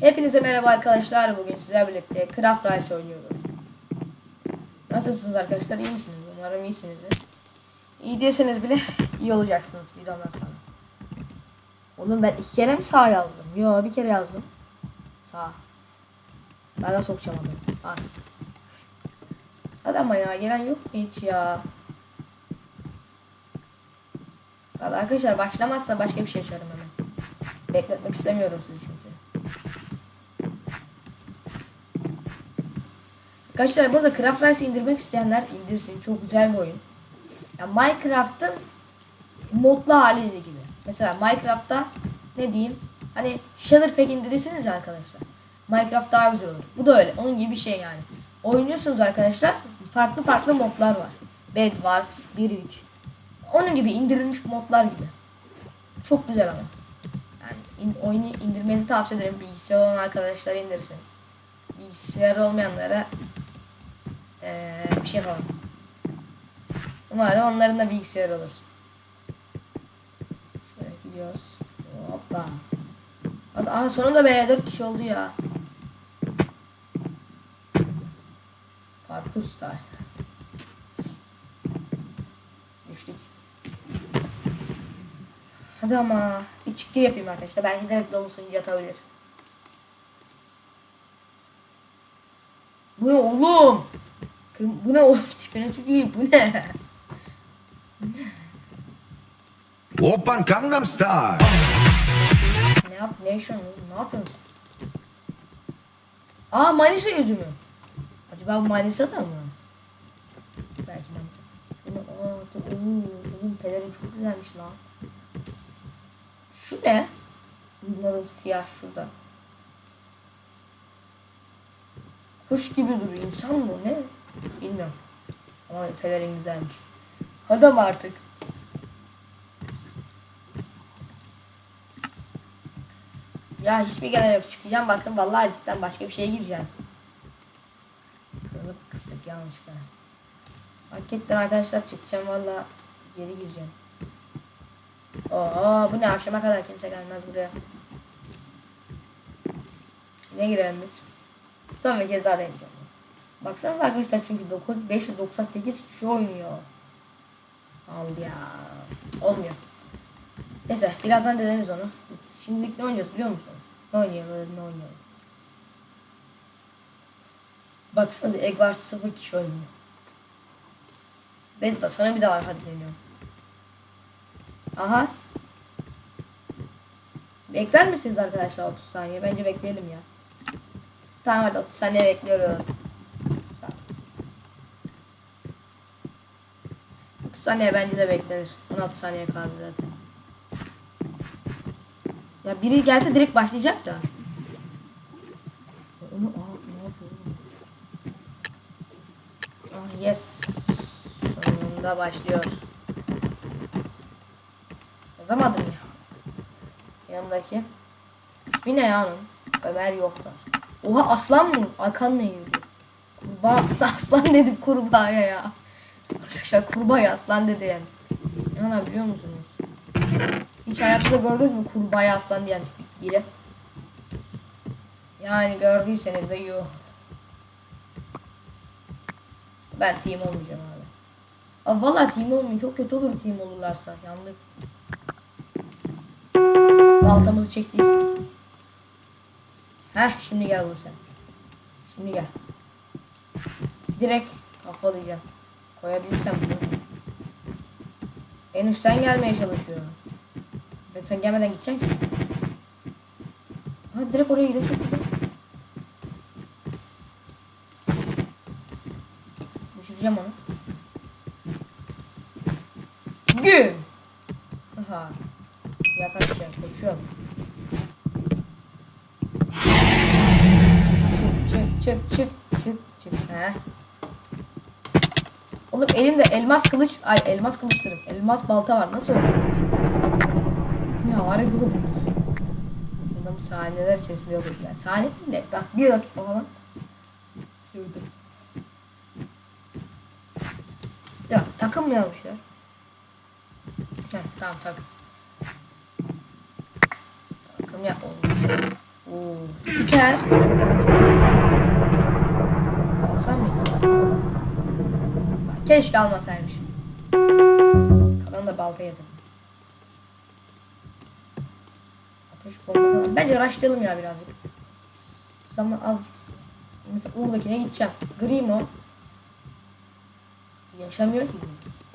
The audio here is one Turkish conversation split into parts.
Hepinize merhaba arkadaşlar. Bugün sizlerle birlikte Craft Rice oynuyoruz. Nasılsınız arkadaşlar? İyi misiniz? Umarım iyisinizdir. İyi değilseniz bile iyi olacaksınız videomdan sonra. Oğlum ben iki kere mi sağ yazdım? Yo bir kere yazdım. Sağ. Ben de sokacağım adamı. Az. Hadi ama ya gelen yok mu hiç ya? Valla arkadaşlar başlamazsa başka bir şey açarım hemen. Bekletmek istemiyorum sizi çünkü. Arkadaşlar burada Craft Rice indirmek isteyenler indirsin. Çok güzel bir oyun. Ya Minecraft'ın modlu hali gibi. Mesela Minecraft'ta ne diyeyim? Hani Shader Pack indirirsiniz arkadaşlar. Minecraft daha güzel olur. Bu da öyle. Onun gibi bir şey yani. Oynuyorsunuz arkadaşlar. Farklı farklı modlar var. Bed Wars 1.3. Onun gibi indirilmiş modlar gibi. Çok güzel ama. Yani in, oyunu indirmenizi tavsiye ederim. Bilgisayar olan arkadaşlar indirsin. Bilgisayar olmayanlara eee, bir şey yapalım. Umarım onların da bilgisayar olur. Şöyle gidiyoruz. Hoppa. Aha sonunda be 4 kişi oldu ya. Parkur style. Düştük. Hadi ama bir çıkgir yapayım arkadaşlar. Belki de dolusun yatabilir. Bu ne oğlum? Bu ne oğlum? Tipine tüküreyim. Bu ne? Open Gangnam Style. Ne yap? Ne yaşıyorsun oğlum? Ne yapıyorsun? Aa Manisa yüzümü. Acaba bu Manisa'da mı? Belki Manisa. Bu ne? Aa dur. Oğlum pelerin çok güzelmiş lan. Şu ne? Zumladım siyah şurada. Kuş gibi duruyor. İnsan mı? Ne? Bilmiyorum. Ama pelerin güzelmiş. Hadi ama artık. Ya hiçbir gelen yok. Çıkacağım bakın vallahi cidden başka bir şeye gireceğim. Kırılıp kıstık yanlışlıkla. Marketten arkadaşlar çıkacağım valla geri gireceğim. Oo bu ne akşama kadar kimse gelmez buraya. Ne girelim biz? Son bir kez daha deneyeceğim. Baksanıza arkadaşlar çünkü 9 598 kişi oynuyor. Al ya. Olmuyor. Neyse birazdan deneriz onu. Biz şimdilik ne oynayacağız biliyor musunuz? Ne oynayalım ne oynayalım. Baksanıza Egg var 0 kişi oynuyor. De sana bir daha hadi deniyorum. Aha. Bekler misiniz arkadaşlar 30 saniye? Bence bekleyelim ya. Tamam hadi 30 saniye bekliyoruz. Sağ ol. 30 saniye bence de beklenir. 16 saniye kaldı zaten. Ya biri gelse direkt başlayacak da. Onu aa ne yapıyor? Ah yes. Sonunda başlıyor. Yazamadım ya. Yanındaki. İsmi ne ya onun? Ömer Yoktar. Oha aslan mı? Arkan ne yürüyor? Kurbağa. Aslan dedim kurbağaya ya. Arkadaşlar kurbağaya aslan dedim. Lan biliyor musunuz? Hiç hayatınızda gördünüz mü kurbağaya aslan diyen biri? Yani gördüyseniz de yuh. Ben team olmayacağım abi. Abi vallahi team olmayın. Çok kötü olur team olurlarsa. Yandık. Baltamızı çektik. Heh şimdi gel oğlum sen. Şimdi gel. Direkt kafalayacağım. Koyabilirsem bunu. En üstten gelmeye çalışıyor. Ben sen gelmeden gideceksin ki. Ha direkt oraya gidelim. Elimde elmas kılıç, ay elmas kılıç. Elmas balta var. Nasıl öyle? Ya harbi oğlum. Adam saniyeler içerisinde yok ettiler. Saniye ne? Bak bir dakika falan. Şurada. Ya takım mı yazmışlar? Heh, tamam takım. Takım ya olmuş. Oo. Süper mı? Keşke almasaymış. Kalan da balta yedim. Ateş bombası. Bence rushlayalım ya birazcık. Zaman az. Mesela Uğur'dakine gideceğim. Gri mi o? Yaşamıyor ki.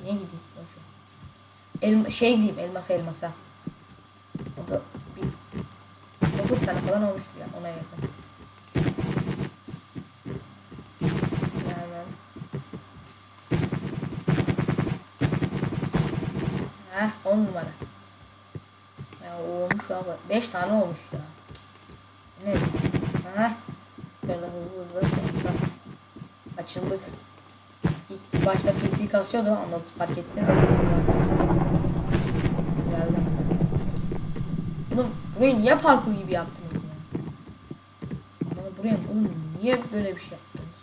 Niye gideyim? Ver. Elma, şey diyeyim elmasa elmasa. O da bir 9 tane falan olmuştur ya ona yakın. Hemen. Heh 10 numara. Ya o olmuş abi. 5 tane olmuş ya. Ne? Heh. Böyle hızlı hızlı sonra açıldık. İlk başta PC kasıyordu anladı fark ettim. Geldim. Oğlum burayı niye parkur gibi yaptınız ya? Bana buraya oğlum niye böyle bir şey yaptınız?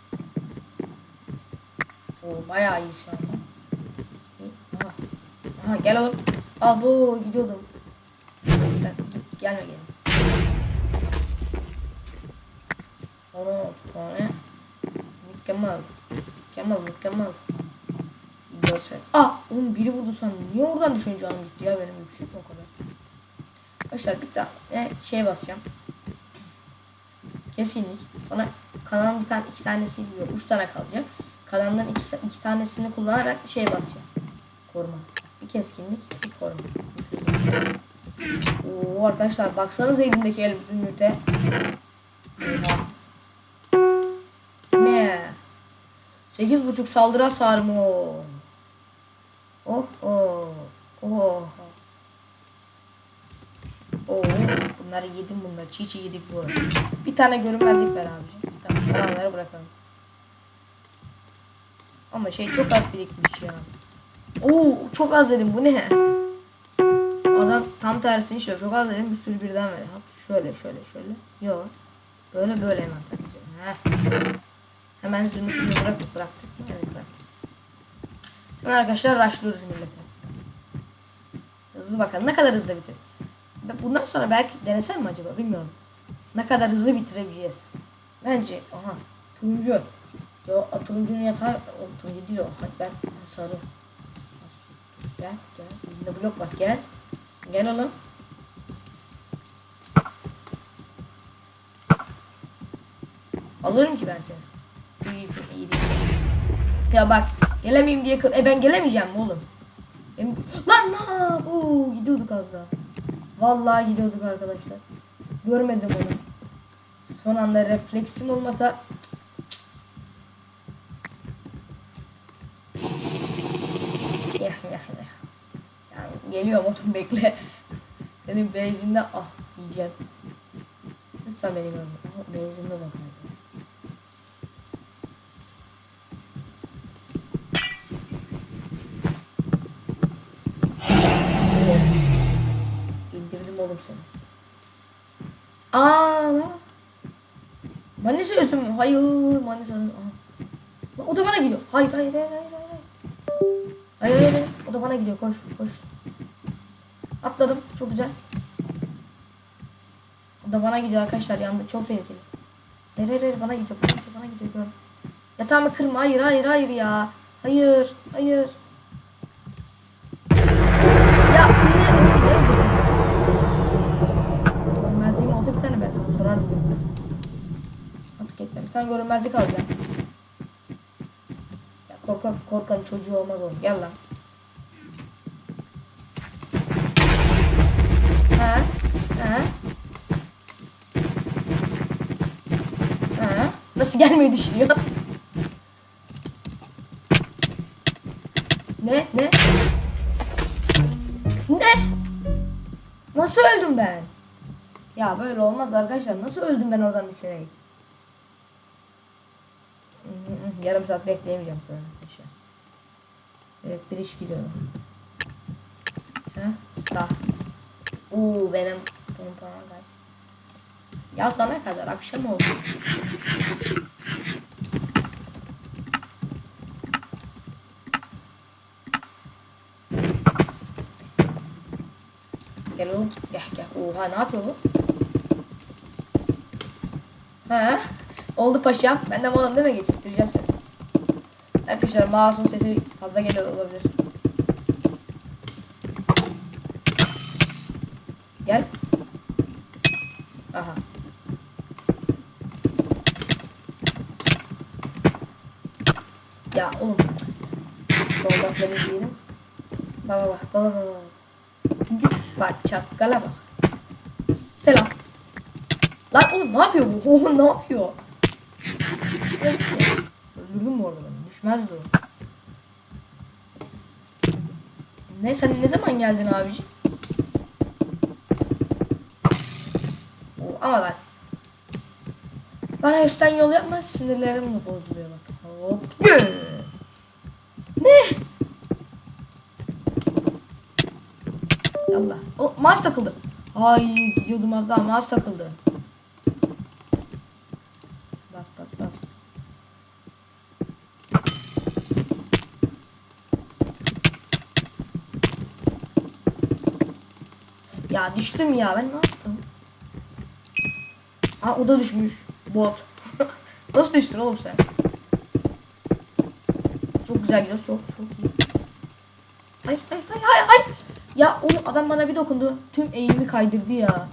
Oo bayağı iyi şu anda. Aha gel oğlum. Abo gidiyordum. Sen git gelme gelin. Onu tane. Mükemmel. Mükemmel mükemmel. Görsel. Ah oğlum biri vurdu sandım. Niye oradan düşünce canım gitti ya benim yüksek o kadar? Arkadaşlar bir tane şey basacağım. Kesinlik. Sonra kanalın bir tane iki tanesi diyor. Üç tane kalacak. Kalanların iki, iki tanesini kullanarak şey basacağım. Koruma. Bir keskinlik, bir koruma. Oo arkadaşlar baksanıza elimdeki el zümrüte. Ne? Sekiz buçuk saldırı hasar mı? Oh oh. Oh. Oo, bunları yedim bunları. Çiğ çiğ yedik bu arada. Bir tane görünmezlik ver abiciğim. Tamam, kalanları bırakalım. Ama şey çok az birikmiş ya. Oo, çok az dedim. Bu ne? Adam tam tersini işliyor. Çok az dedim. Bir sürü birden ver. Ha, Şöyle, şöyle, şöyle. Yok. Böyle böyle hemen takacağım. Heh. Hemen zümrütünü bırakıp bıraktık. Evet bıraktık. Hemen arkadaşlar rushlıyoruz millete. Hızlı bakalım. Ne kadar hızlı bitir. Bundan sonra belki denesem mi acaba bilmiyorum. Ne kadar hızlı bitirebileceğiz. Bence aha turuncu. Yo turuncunun yatağı o turuncu değil o. Hadi ben sarı. Gel gel. Elinde blok var gel. Gel oğlum. Alırım ki ben seni. İyi, iyi değil. Ya bak gelemeyeyim diye e ben gelemeyeceğim mi oğlum? Benim... Lan na Oo, gidiyorduk az daha. Vallahi gidiyorduk arkadaşlar. Görmedim onu. Son anda refleksim olmasa geliyorum oğlum bekle. Senin benzinde ah yiyeceğim. Lütfen beni görme. Benzinde bak. İndirdim oğlum seni. Aa lan. Manisa özüm. Hayır Manisa. Lan O da gidiyor. Hayır hayır hayır hayır hayır. Hayır hayır. O gidiyor. Koş koş. Atladım. Çok güzel. O da bana gidiyor arkadaşlar. Yandı. Çok tehlikeli. Hayır hayır. Bana gidiyor. Bana gidiyor. Bana gidiyor. Gör. Yatağımı kırma. Hayır hayır hayır ya. Hayır. Hayır. Ya? Ne? Görünmezliğim olsa bir tane ben sana sorardım. Artık etme. Bir tane görünmezlik alacağım. Ya korkan, korkan çocuğu olmaz oğlum. Gel lan. Ha? Ha? Ha? Nasıl gelmeyi düşünüyor? ne? Ne? Ne? Nasıl öldüm ben? Ya böyle olmaz arkadaşlar. Nasıl öldüm ben oradan hı. Yarım saat bekleyemeyeceğim sonra. Evet bir iş gidiyor. Ha? Sağ. Oo benim pompama kaç. Yazana kadar akşam oldu. Gel oğlum. Gel gel. Oha ne yapıyor bu? He. Oldu paşam. Ben de molam değil mi geçirttireceğim seni. Arkadaşlar mouse'un sesi fazla geliyor olabilir. Gel. Aha. Ya oğlum. Seni diyelim. Baba bak baba baba. Git bak çakkala bak. Selam. Lan oğlum ne yapıyor bu? Oğlum ne yapıyor? Öldürdüm bu arada beni. Düşmezdi o. Ne sen ne zaman geldin abici? O, ama lan. Bana üstten yol yapma sinirlerim de bozuluyor bak. Hop. Gö. Ne? Allah. O mouse takıldı. Ay gidiyordum az daha mouse takıldı. Bas bas bas. Ya düştüm ya ben yaptım? Aa o da düşmüş. Bot. Nasıl düştün oğlum sen? Çok güzel gidiyoruz çok çok iyi. Hayır hayır hayır hayır hayır. Ya oğlum adam bana bir dokundu. Tüm eğimi kaydırdı ya.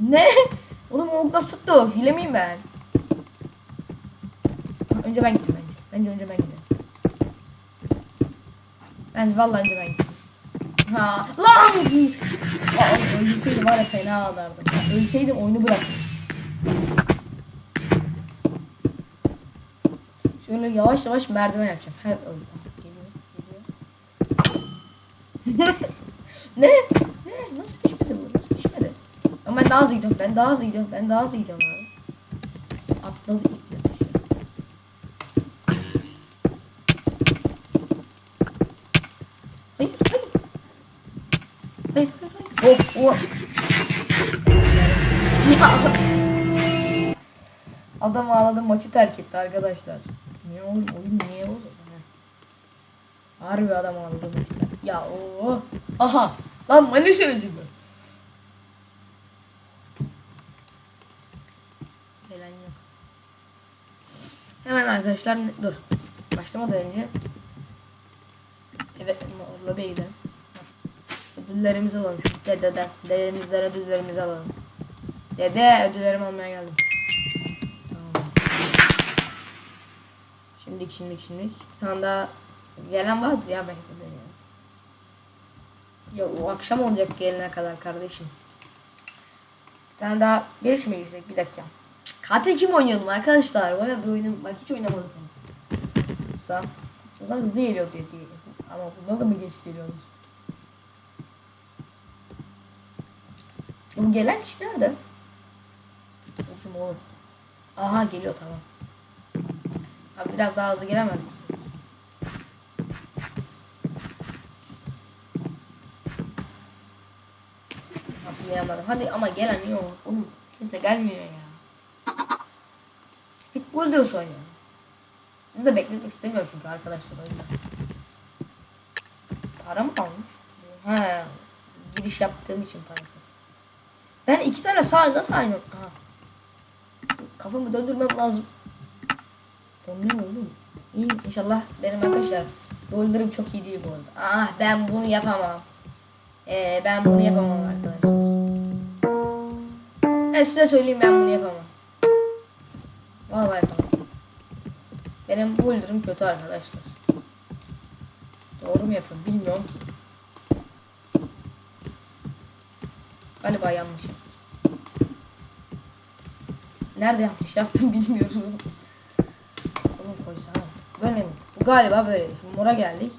Ne? Oğlum o nasıl tuttu? Hile miyim ben? Önce ben gittim bence. Bence önce ben gideyim. Bence vallahi önce ben gideyim. Ha lan! Aa, ölseydim var ya fena ağlardım. Ölseydim oyunu bırakırdım. Şöyle yavaş yavaş merdiven yapacağım. Her öldü. Geliyor, geliyor. Ne? Ne? Nasıl düşmedi bu? Nasıl düşmedi? Ama ben daha hızlı gidiyorum. Ben daha hızlı gidiyorum. Ben daha hızlı gidiyorum abi. İple. Hayır, hayır. Hayır, hayır, hayır. Hop. Ya. Adam ağladı maçı terk etti arkadaşlar. Niye oğlum? Oyun niye bozuldu? ha? Harbi adam ağladı maçı terk Ya o. Aha. Lan Manisa özümü. Gelen yok. Hemen arkadaşlar dur. Başlamadan önce Evet lobiye gidelim. Ödüllerimizi alalım. Şu dededen. Dedemizden ödüllerimizi alalım. Dede ödüllerimi almaya geldim. Şimdilik şimdilik şimdilik. Tane daha gelen vardır ya belki de ya. Ya o akşam olacak gelene kadar kardeşim. Bir tane daha bir iş mi girsek bir dakika. Katil kim oynayalım arkadaşlar? Bu arada oyunu bak hiç oynamadık onu. Sağ. O zaman hızlı geliyor diye diye. Ama bunda da mı geç geliyoruz? Bu gelen kişi nerede? Bakayım oğlum. Aha geliyor tamam. Abi biraz daha hızlı gelemez misin? Atlayamadım. Hadi ama gelen yok. Oğlum kimse gelmiyor ya. Speedball diyor oynuyor. Sizi de bekletmek istemiyorum çünkü arkadaşlar o. Para mı kalmış? He. Giriş yaptığım için para kazandım. Ben iki tane sağ nasıl aynı? Aha. Kafamı döndürmem lazım. Ne oğlum? İyi inşallah benim arkadaşlar rollerim çok iyi değil bu arada. Ah ben bunu yapamam. Ee, ben bunu yapamam arkadaşlar. Ben size söyleyeyim ben bunu yapamam. Vallahi yapamam. Benim rollerim kötü arkadaşlar. Doğru mu yapıyorum bilmiyorum ki. Galiba yanlış. Nerede yanlış yaptım bilmiyorum. Oğlum koysana. Böyle mi? Bu galiba böyle. Şimdi mora geldik.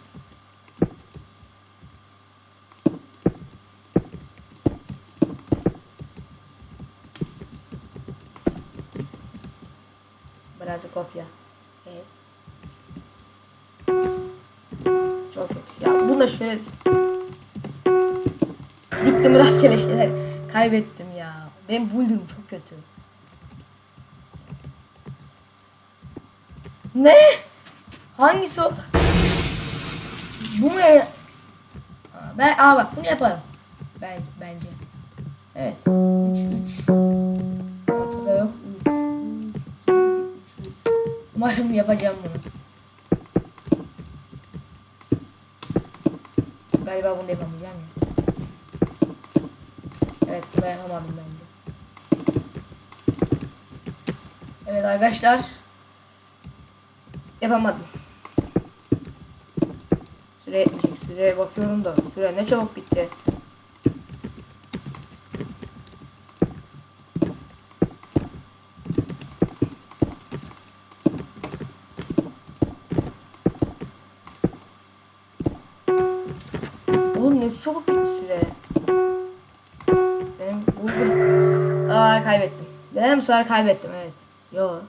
Birazcık kopya. Evet. Çok kötü. Ya bunu da şöyle diktim rastgele şeyler. Kaybettim ya. Benim buldum çok kötü. Ne? Hangisi o? Bu mu Ben aa bak bunu yaparım. Ben bence. Evet. 3 3. Yaparım yapacağım bunu. Galiba bunu yapamayacağım ya. Evet bunu yapamadım bence. Evet arkadaşlar. Yapamadım. Süre yetmeyecek. Süreye bakıyorum da süre ne çabuk bitti. Çabuk bitti süre. Benim buldum. Aa kaybettim. Ben bu sefer kaybettim evet. Yo.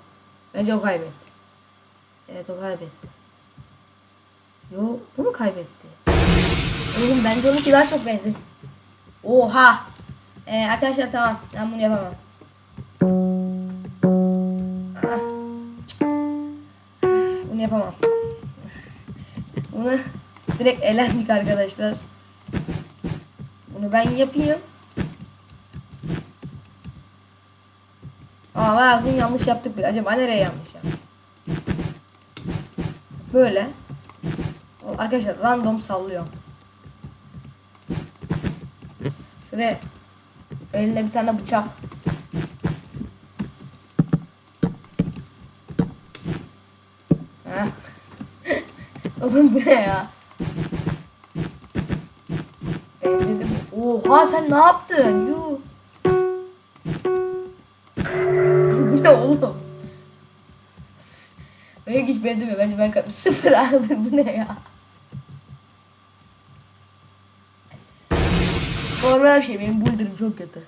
Bence o kaybetti. Evet o kaybetti. Yo bu mu kaybetti? Oğlum bence onunki daha çok benziyor. Oha. Ee, arkadaşlar tamam. Ben bunu yapamam. Ah. Bunu yapamam. Bunu direkt elendik arkadaşlar. Bunu ben yapayım. Aa bayağı bunu yanlış yaptık bir. Acaba nereye yanlış yaptık? Böyle. Arkadaşlar random sallıyorum. Şuraya elinde bir tane bıçak. Oğlum bu ne ya? Oha sen ne yaptın? Yuh. bu ne oğlum? Benim hiç benzemiyor. Bence ben kap- sıfır abi bu ne ya? Normal bir şey. Benim buldurum çok kötü.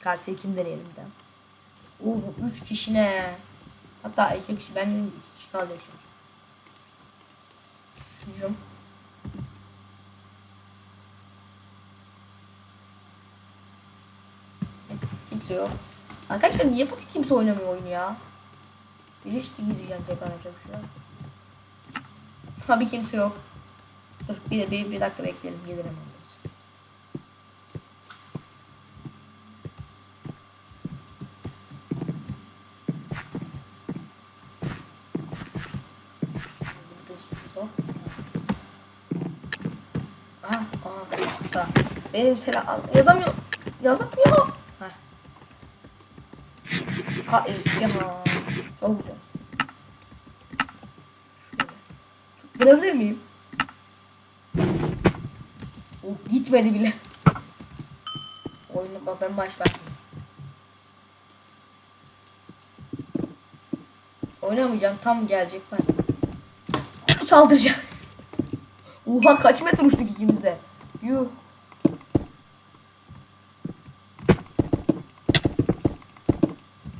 Katil kim deneyelim bir daha. Oo, üç kişi ne? Hatta iki kişi. Ben dedim iki kişi kalacak şimdi. Hücum. Yok. Arkadaşlar niye bugün kimse oynamıyor oyunu ya? Bir işte gireceğim tekrar yapacak şey yok. Tabii kimse yok. Dur bir, bir, bir dakika bekleyelim gelir hemen. birisi. Ah. Benim selam yazamıyor. Yazamıyor. Ha eski. Çok güzel. Şöyle. Durabilir miyim? Oh, gitmedi bile. Oyunu ben başlattım. Oynamayacağım tam gelecek ben. Saldıracağım. Oha kaç metre uçtuk ikimiz de. Yuh.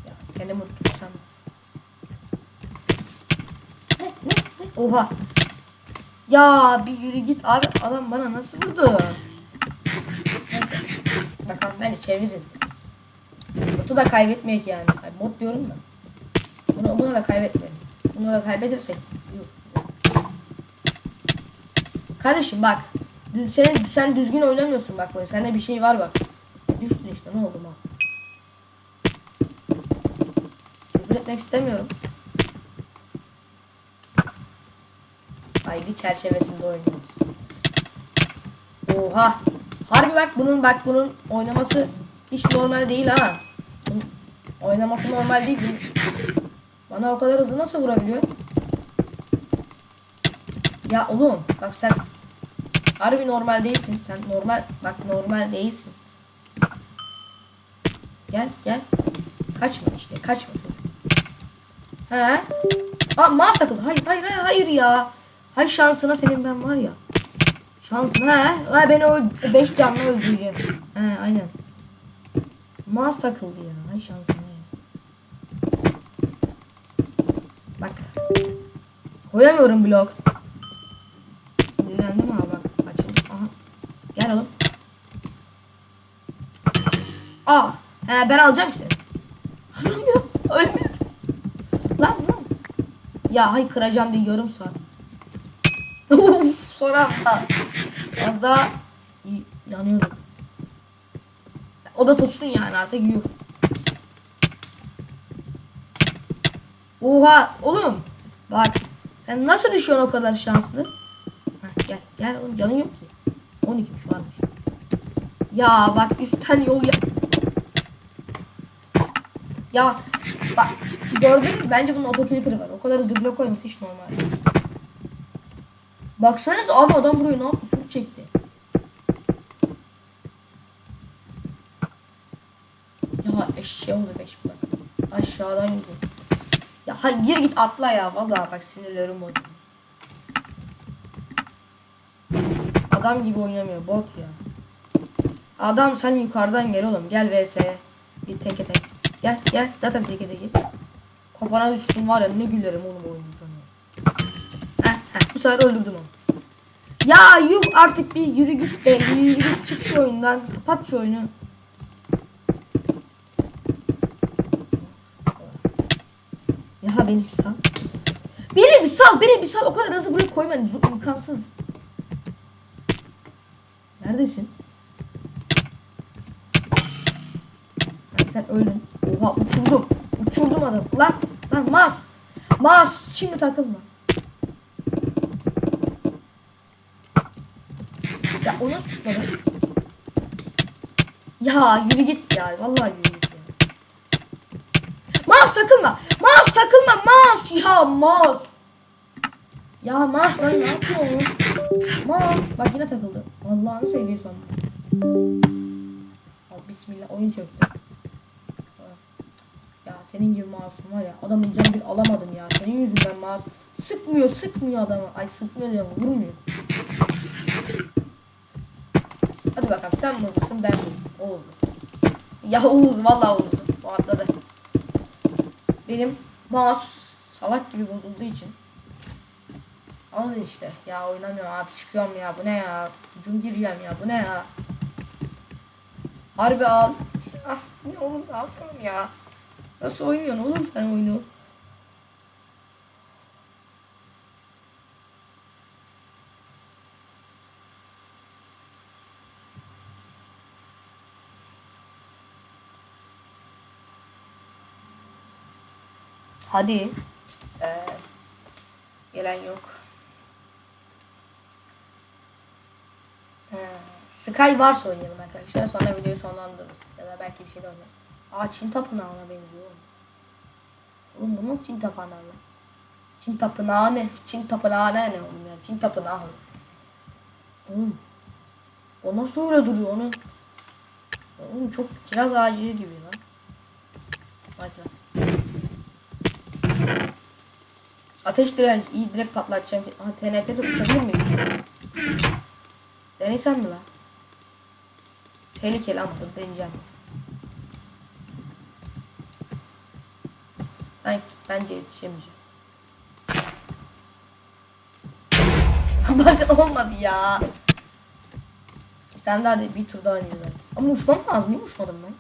Ya kendimi tutsam. Ne, ne, ne? Oha. Ya bir yürü git abi adam bana nasıl vurdu? Neyse. Bakalım bence çeviririz. Botu da kaybetmeyek yani. Ay, bot diyorum da. Bunu, bunu da kaybetmeyelim. Bunu da kaybedersek. Kardeşim bak. Düz, senin, sen düzgün oynamıyorsun bak böyle. Sende bir şey var bak. Düştün işte ne oldu bak. Küfür etmek istemiyorum. Saygı çerçevesinde oynuyoruz. Oha. Harbi bak bunun bak bunun oynaması hiç normal değil ha. Oynaması normal değil. Bana o kadar hızlı nasıl vurabiliyor? Ya oğlum bak sen harbi normal değilsin. Sen normal bak normal değilsin. Gel gel. Kaçma işte kaçma. He? Aa mouse takıldı. Hayır hayır hayır ya. Hay şansına senin ben var ya. Şansına he. Ha beni o 5 canlı öldüreceğim. He aynen. Mouse takıldı ya. Hay şansına ya. Bak. Koyamıyorum blok. Sinirlendim ama bak. Açıldı. Aha. Gel oğlum. Aa. He, ben alacağım ki seni. Alamıyorum. Ölmüyor. Lan lan. Ya hay kıracağım diye yarım saat. Uf, son anda. Az daha y- yanıyorduk. O da tutsun yani artık yuh. Oha oğlum. Bak sen nasıl düşüyorsun o kadar şanslı? Heh, gel gel oğlum canın yok ki. 12'miş varmış. Ya bak üstten yol ya. Ya bak gördün mü? Bence bunun otoclicker'ı var. O kadar hızlı blok koyması hiç normal. Değil. Baksanıza abi adam burayı ne yaptı? Sur çekti. Ya eşeğe oldu beş kulak. Aşağıdan gidiyor. Ya hayır git atla ya. Vallahi bak sinirlerim bozuldu. Adam gibi oynamıyor bot ya. Adam sen yukarıdan gel oğlum. Gel vs'ye. Bir teke tek. Gel gel. Zaten teke tekiz. Kafana düştüm var ya ne gülerim oğlum oyundan. Bu sefer öldürdüm onu. Ya yuh artık bir yürü git be. Yürü git çık şu oyundan. Kapat şu oyunu. Ya beni bir sal. Beni bir sal, beni bir sal. O kadar hızlı buraya koyma. İmkansız. Neredesin? Lan sen öldün. Oha uçurdum. Uçurdum adam. Lan, lan mas. Mas. Şimdi takılma. Ya onu tutmadı. Ya yürü git ya. Vallahi yürü git ya. Mouse takılma. Mouse takılma. Mouse ya mouse. Ya mouse lan ne yapıyorsun? Mouse. Bak yine takıldı. Allah'ını seviyorsan. Al bismillah oyun çöktü. Ya senin gibi mouse'um var ya adamın canı bir alamadım ya. Senin yüzünden mouse sıkmıyor sıkmıyor adamı. Ay sıkmıyor diyorum vurmuyor. Bakalım sen mi hızlısın ben mi? Ya Oğuz vallahi Oğuz. O atladı. Benim mouse salak gibi bozulduğu için. Ama işte ya oynamıyorum abi çıkıyorum ya bu ne ya. Ucum gireceğim ya bu ne ya. Harbi al. Ah ne oğlum ne yapıyorum ya. Nasıl oynuyorsun oğlum sen oyunu? Hadi. Ee, gelen yok. Ee, Sky varsa oynayalım arkadaşlar. Sonra videoyu sonlandırırız. Ya da belki bir şey de oynarız. Aa Çin tapınağına benziyor oğlum. Bu nasıl Çin tapınağı? Çin tapınağı ne? Çin tapınağı ne ne oğlum ya? Çin tapınağı. Oğlum. O nasıl öyle duruyor onu? Oğlum çok kiraz ağacı gibi lan. Hadi lan. Ateş direnci iyi direkt patlatacağım. Aha TNT'de uçabilir miyim? Denesem mi lan? Tehlikeli ama dur deneyeceğim. Sanki bence yetişemeyeceğim. Bakın olmadı ya. Sen daha de bir tur daha oynayacağız. Ama uçmam lazım. Niye uçmadım ben?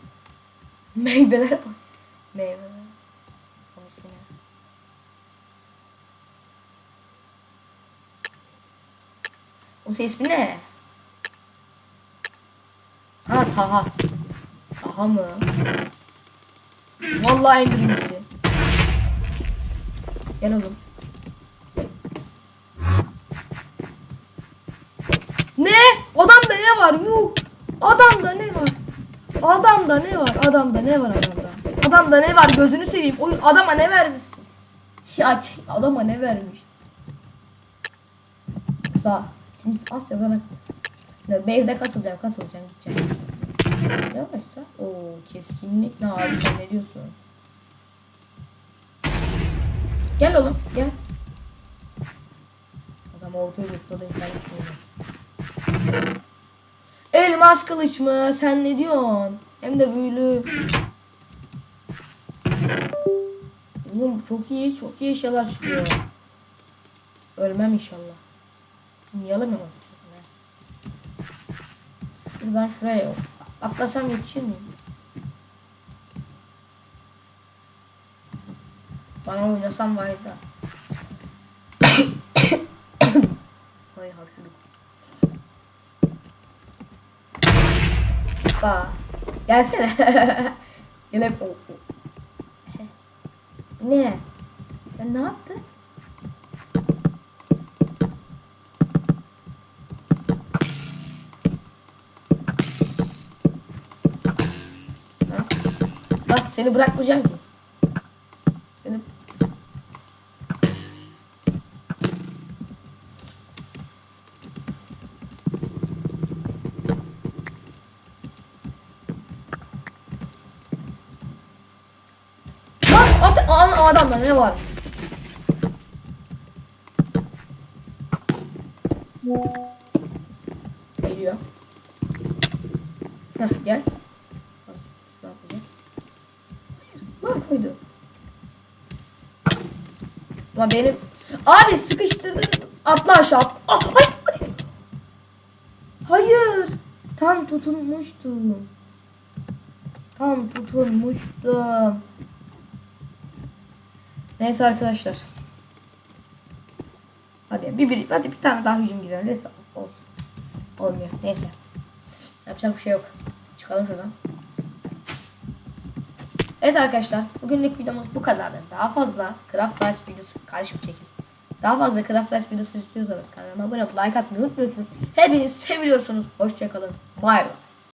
Meyveler bak. Meyveler. Onun ismi ne? O ses ne? Ha Taha. Taha mı? Vallahi indirmişti. Gel oğlum. Ne? Adamda ne var? Yuh. Adamda ne var? Adamda ne var? Adamda ne var adamda? Adamda ne var? Gözünü seveyim. Oyun adama ne vermişsin? Ya çek, adama ne vermiş? Sağ. Yazarak. Ne, Base'de kasılacağım, kasılacağım, gideceğim. Yavaşsa. Oo, keskinlik ne abi sen ne diyorsun? Gel oğlum, gel. Adam ortaya yurtladı, sen gitmiyorum. Elmas kılıç mı? Sen ne diyorsun? Hem de büyülü. Oğlum çok iyi, çok iyi şeyler çıkıyor. Ölmem inşallah. Niye alamıyorum azıcık? Buradan şuraya atlasam yetişir miyim? Bana oynasam var da. Ay hapşuruk. Ba. Gelsene. Gel hep. o- o. Ne? Ben ne yaptı? Seni bırakmayacağım ki. Seni Bak at, an, adamda ne var? Geliyor. Heh gel. Bak, Ne yapacak? Hayır, var koydu. Ama benim... Abi sıkıştırdın. Atla aşağı. at- hayır, hayır. Hayır. Tam tutunmuştum. Tam tutunmuştum. Neyse arkadaşlar. Hadi bir, bir hadi bir tane daha hücum girelim lütfen. Olsun. Olmuyor. Neyse. Yapacak bir şey yok. Çıkalım şuradan. Evet arkadaşlar. Bugünlük videomuz bu kadardı. Daha fazla Craft Rice videosu karışım çekil. Daha fazla Craft Rice videosu istiyorsanız kanalıma abone olup like atmayı unutmuyorsunuz. Hepinizi seviyorsunuz. Hoşçakalın. Bay bay.